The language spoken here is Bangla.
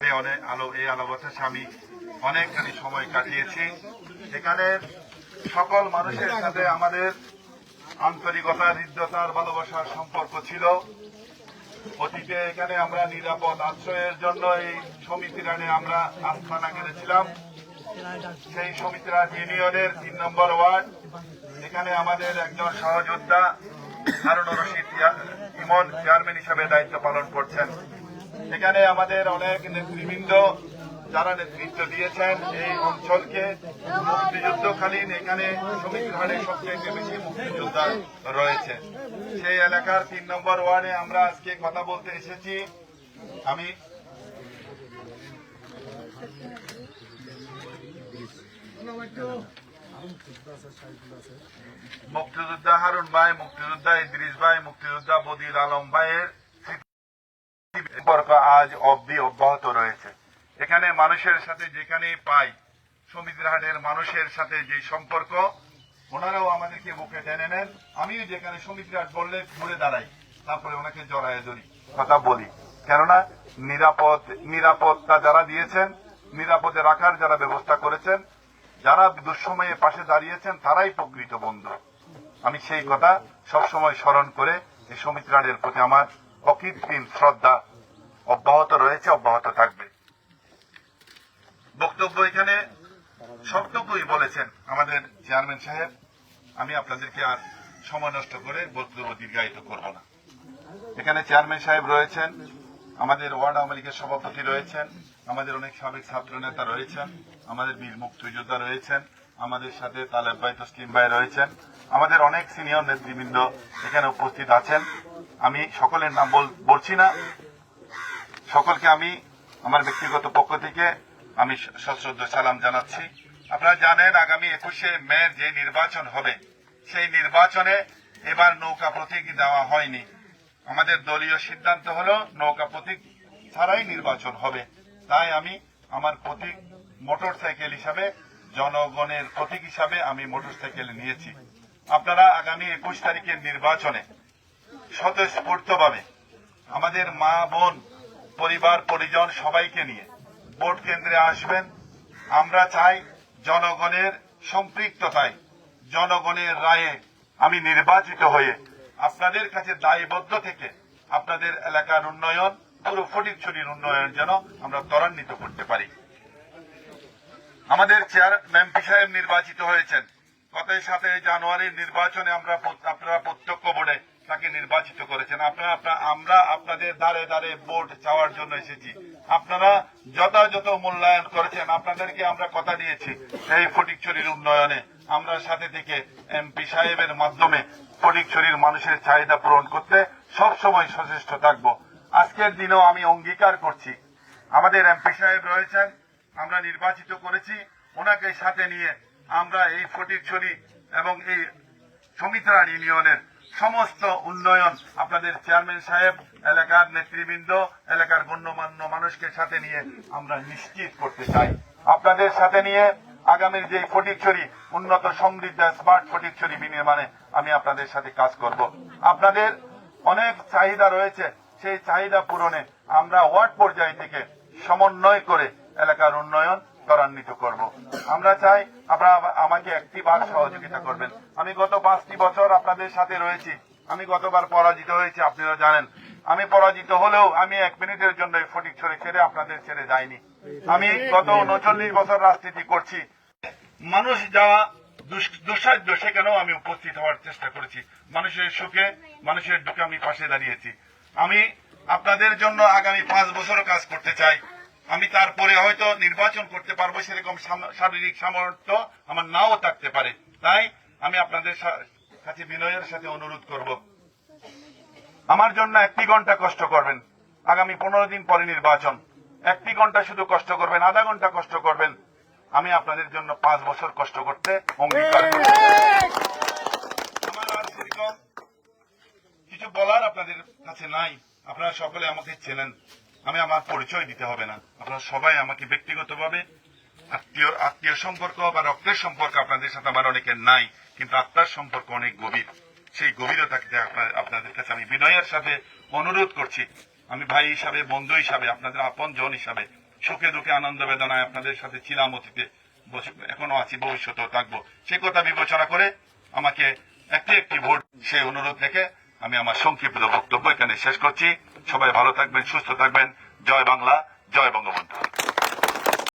অনেক আলো, এই আলো আমি অনেকখানি সময় কাটিয়েছি। এখানে সকল মানুষের সাথে আমাদের আন্তরিকতা, হৃদ্যতার ভালোবাসার সম্পর্ক ছিল। অতীতে এখানে আমরা নিরাপদ আশ্রয়ের জন্য এই সমিতিরানে আমরা আস্থানা গেছিলাম সেই সমিতিরাজ ইউনিয়নের তিন নম্বর ওয়ার্ড। এখানে আমাদের একজন সহযোদ্ধা হারুন রশিদ ইমন, চেয়ারম্যান হিসেবে দায়িত্ব পালন করছেন। এখানে আমাদের অনেক নেতৃবৃন্দ, যারা নেতৃত্ব দিয়েছেন এই অঞ্চলকে মুক্তিযুদ্ধকালীন এখানে সমিতিহারে সবচেয়ে বেশি মুক্তিযোদ্ধা রয়েছে। সেই এলাকার তিন নম্বর ওয়ার্ডে আমরা আজকে কথা বলতে এসেছি। আমি মুক্তিযোদ্ধা হারুন ভাই, মুক্তিযোদ্ধা ইদ্রিস ভাই, মুক্তিযোদ্ধা বদির আলম ভাইয়ের সম্পর্ক আজ অব্দি অব্যাহত রয়েছে। এখানে মানুষের সাথে যেখানে পাই, সমিতির হাটের মানুষের সাথে যে সম্পর্ক, ওনারাও আমাদেরকে বুকে টেনে নেন। আমিও যেখানে সমিতির হাট বললে ঘুরে দাঁড়াই, তারপরে ওনাকে জড়ায় ধরি। কথা বলি। কেননা, নিরাপদ, নিরাপত্তা যারা দিয়েছেন, নিরাপদে রাখার যারা ব্যবস্থা করেছেন, যারা দুঃসময়ে পাশে দাঁড়িয়েছেন, তারাই প্রকৃত বন্ধু। আমি সেই কথা সবসময় স্মরণ করে এই সমিত্রাণের প্রতি আমার অকৃত্রিম শ্রদ্ধা অব্যাহত রয়েছে, অব্যাহত থাকবে। বক্তব্য এখানে সবটুকুই বলেছেন আমাদের চেয়ারম্যান সাহেব। আমি আপনাদেরকে আর সময় নষ্ট করে বক্তব্য দীর্ঘায়িত করব না। এখানে চেয়ারম্যান সাহেব রয়েছেন, আমাদের ওয়ার্ড আওয়ামী লীগের সভাপতি রয়েছেন, আমাদের অনেক সাবেক ছাত্র নেতা রয়েছেন, আমাদের বীর মুক্তিযোদ্ধা রয়েছেন আমাদের সাথে তালেব ভাই তসলিম ভাই রয়েছেন। আমাদের অনেক সিনিয়র নেতৃবৃন্দ এখানে উপস্থিত আছেন। আমি সকলের নাম বলছি না। সকলকে আমি আমার ব্যক্তিগত পক্ষ থেকে আমি সশ্রদ্ধ সালাম জানাচ্ছি। আপনারা জানেন, আগামী একুশে মে যে নির্বাচন হবে, সেই নির্বাচনে এবার নৌকা প্রতীক দেওয়া হয়নি। আমাদের দলীয় সিদ্ধান্ত হলো, নৌকা প্রতীক ছাড়াই নির্বাচন হবে। তাই আমি আমার প্রতীক মোটর সাইকেল হিসাবে জনগণের প্রতীক হিসাবে আমি মোটর সাইকেল নিয়েছি। আপনারা আগামী একুশ তারিখের নির্বাচনে স্বতঃস্ফূর্তভাবে আমাদের মা, বোন, পরিবার, পরিজন সবাইকে নিয়ে ভোট কেন্দ্রে আসবেন। আমরা চাই জনগণের সম্পৃক্ততায়, জনগণের রায়ে আমি নির্বাচিত হয়ে আপনাদের কাছে দায়বদ্ধ থেকে আপনাদের এলাকার উন্নয়ন, পুরো ফটিকছড়ির উন্নয়ন যেন আমরা ত্বরান্বিত করতে পারি। আমাদের চেয়ার এমপি সাহেব নির্বাচিত হয়েছেন। গত সাথে জানুয়ারির নির্বাচনে আমরা আপনারা প্রত্যক্ষ বোর্ডে তাকে নির্বাচিত করেছেন। আপনারা আমরা আপনাদের দ্বারে দ্বারে ভোট চাওয়ার জন্য এসেছি। আপনারা যথাযথ মূল্যায়ন করেছেন। আপনাদেরকে আমরা কথা দিয়েছি এই ফটিকছড়ির উন্নয়নে। আমরা সাথে থেকে এমপি সাহেবের মাধ্যমে ফটিকছড়ির মানুষের চাহিদা পূরণ করতে সব সময় সচেষ্ট থাকব। আজকের দিনেও আমি অঙ্গীকার করছি। আমাদের এমপি সাহেব রয়েছেন। আমরা নির্বাচিত করেছি, ওনাকে সাথে নিয়ে আমরা এই ফটিকছড়ি এবং এই সমিত্রার ইউনিয়নের সমস্ত উন্নয়ন আপনাদের চেয়ারম্যান সাহেব, এলাকার নেতৃবৃন্দ, এলাকার গণ্যমান্য মানুষকে সাথে নিয়ে আমরা নিশ্চিত করতে চাই। আপনাদের সাথে নিয়ে আগামীর যে ফটিকছড়ি উন্নত সমৃদ্ধ স্মার্ট ফটিকছড়ি বিনির্মাণে আমি আপনাদের সাথে কাজ করব। আপনাদের অনেক চাহিদা রয়েছে, সেই চাহিদা পূরণে আমরা ওয়ার্ড পর্যায় থেকে সমন্বয় করে এলাকার উন্নয়ন ত্বরান্বিত করব। আমরা চাই আপনারা আমাকে একটি বার সহযোগিতা করবেন। আমি গত পাঁচটি বছর আপনাদের সাথে রয়েছি। আমি গতবার পরাজিত হয়েছি, আপনারা জানেন। আমি পরাজিত হলেও আমি এক মিনিটের জন্য ফটিক ছড়ে ছেড়ে আপনাদের ছেড়ে যাইনি। আমি গত উনচল্লিশ বছর রাজনীতি করছি। মানুষ যাওয়া দুঃসাধ্য, সেখানেও আমি উপস্থিত হওয়ার চেষ্টা করেছি। মানুষের সুখে মানুষের দুঃখে আমি পাশে দাঁড়িয়েছি। আমি আপনাদের জন্য আগামী পাঁচ বছরও কাজ করতে চাই। আমি তারপরে হয়তো নির্বাচন করতে পারব সেরকম শারীরিক সামর্থ্য আমার নাও থাকতে পারে। তাই আমি আপনাদের কাছে বিনয়ের সাথে অনুরোধ করব। আমার জন্য একটি ঘণ্টা কষ্ট করবেন। আগামী পনেরো দিন পরে নির্বাচন। একটি ঘণ্টা শুধু কষ্ট করবেন, আধা ঘণ্টা কষ্ট করবেন। আমি আপনাদের জন্য পাঁচ বছর কষ্ট করতে অঙ্গীকার কিছু বলার আপনাদের কাছে নাই। আপনারা সকলে আমাকে চেনেন। আমি আমার পরিচয় দিতে হবে না। আপনারা সবাই আমাকে ব্যক্তিগতভাবে আত্মীয় আত্মীয় সম্পর্ক বা রক্তের সম্পর্ক আপনাদের সাথে আমার অনেকের নাই, কিন্তু আত্মার সম্পর্ক অনেক গভীর। সেই গভীরতাকে আপনাদের কাছে আমি বিনয়ের সাথে অনুরোধ করছি। আমি ভাই হিসাবে, বন্ধু হিসাবে, আপনাদের আপন জন হিসাবে সুখে দুঃখে, আনন্দ বেদনায় আপনাদের সাথে ছিলাম অতীতে এখনও আছি, ভবিষ্যতেও থাকব। সে কথা বিবেচনা করে আমাকে একটি একটি ভোট সেই অনুরোধ রেখে আমি আমার সংক্ষিপ্ত বক্তব্য এখানে শেষ করছি। সবাই ভালো থাকবেন সুস্থ থাকবেন। জয় বাংলা জয় বঙ্গবন্ধু।